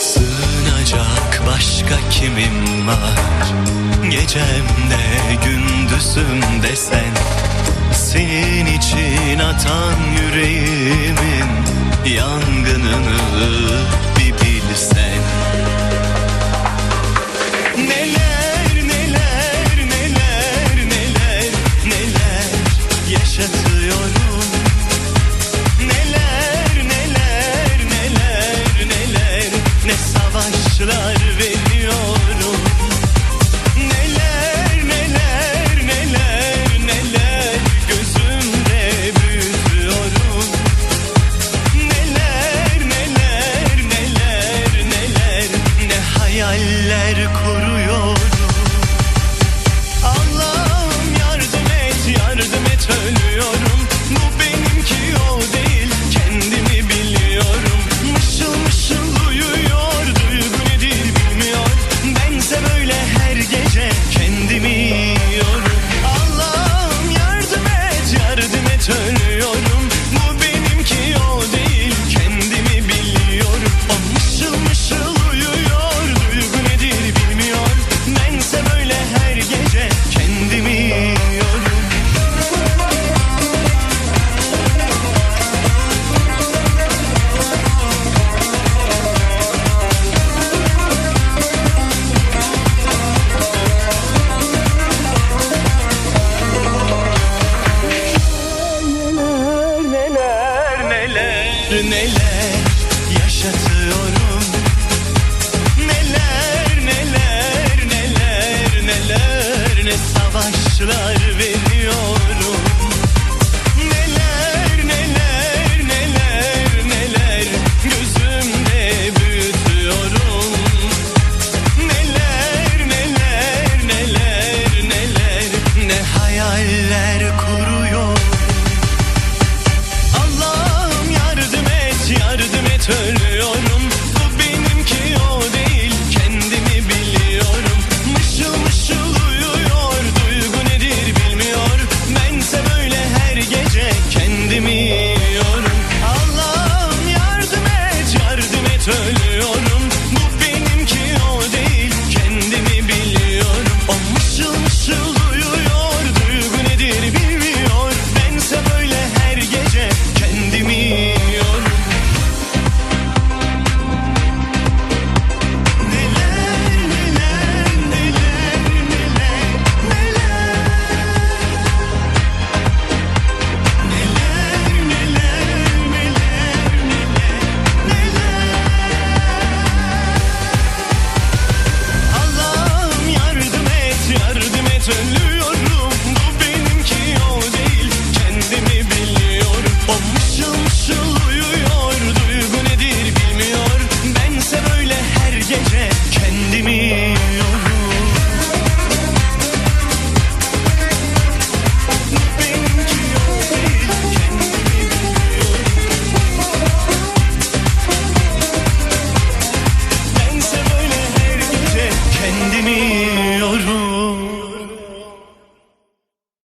Sığınacak başka kimim var? Gecemde gündüzümde sen Senin için atan yüreğimin Yangınını kuruyor taşlar verir.